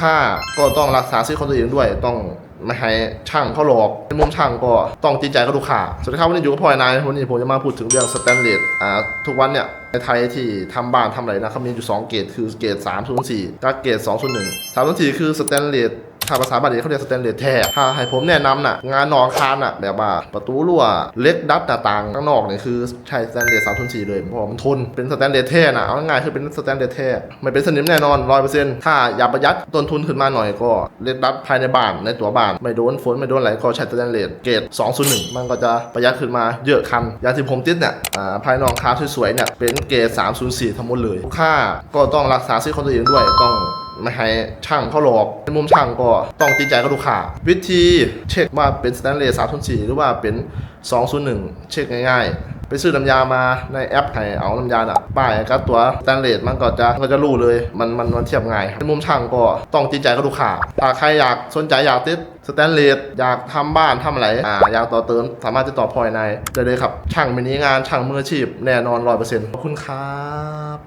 ค้าก็ต้องรักษาสิทธิ์ของตัวเองด้วย ต้องไม่ให้ช่างเขาหลอกในมุมช่างก็ต้องจริงใจกับลูกค้าสวัสดีครับวันนี้อยู่กับพลอยนายวันนี้ผมจะมาพูดถึงเรื่องสแตนเลสอ่าทุกวันเนี่ยในไทยที่ทำบ้านทำอะไรนะเขามีอยู่ 2 เกรดคือเกรด304กับเกรด201 304คือสแตนเลส ถ้าภาษาบาลีเขาเรียกสแตนเลสแท้ถ้าให้ผมแนะนำน่ะงานนอกอาคารน่ะแบบว่าประตูรั่วเล็กดัดหน้าต่างข้างนอกเนี่ยคือใช้สแตนเลส304เลยเพราะมันทนเป็นสแตนเลสแท้น่ะเอาง่ายๆคือเป็นสแตนเลสแท้ไม่เป็นสนิมแน่นอน100%ถ้าอยากประหยัดต้นทุนขึ้นมาหน่อยก็เล็กดัดภายในบ้านในตัวบ้านไม่โดนฝนไม่โดนอะไรก็ใช้สแตนเลสเกรด201 มันก็จะประหยัดขึ้นมาเยอะคันอย่างที่ผมติดเนี่ยอ่าภายนอกคาสวยๆเนี่ยเป็นเกรด304 ทั้งหมดเลยลูกค้าก็ต้องรักษาสิทธิ์ของตัวเองด้วยต้อง ไม่ให้ช่างเขาหลอกในมุมช่างก็ต้องจริงใจกับลูกค้าวิธีเช็คว่าเป็นสแตนเลส304หรือว่าเป็น201เช็คง่ายๆ ไปซื้อน้ำยามาในแอปให้เอาน้ำยาน่ะป้ายกับตัวสแตนเลสมันก็จะมันก็จะรู้เลยมันมันมันเทียบง่ายในมุมช่างก็ต้องจริงใจกับลูกค้าถ้าใครอยากสนใจอยากติดสแตนเลสอยากทำบ้านทำอะไรอ่าอยากต่อเติมสามารถติดต่อพลอยในได้เลยครับ ช่างมินิงานช่างมืออาชีพแน่นอน100%ขอบคุณครับ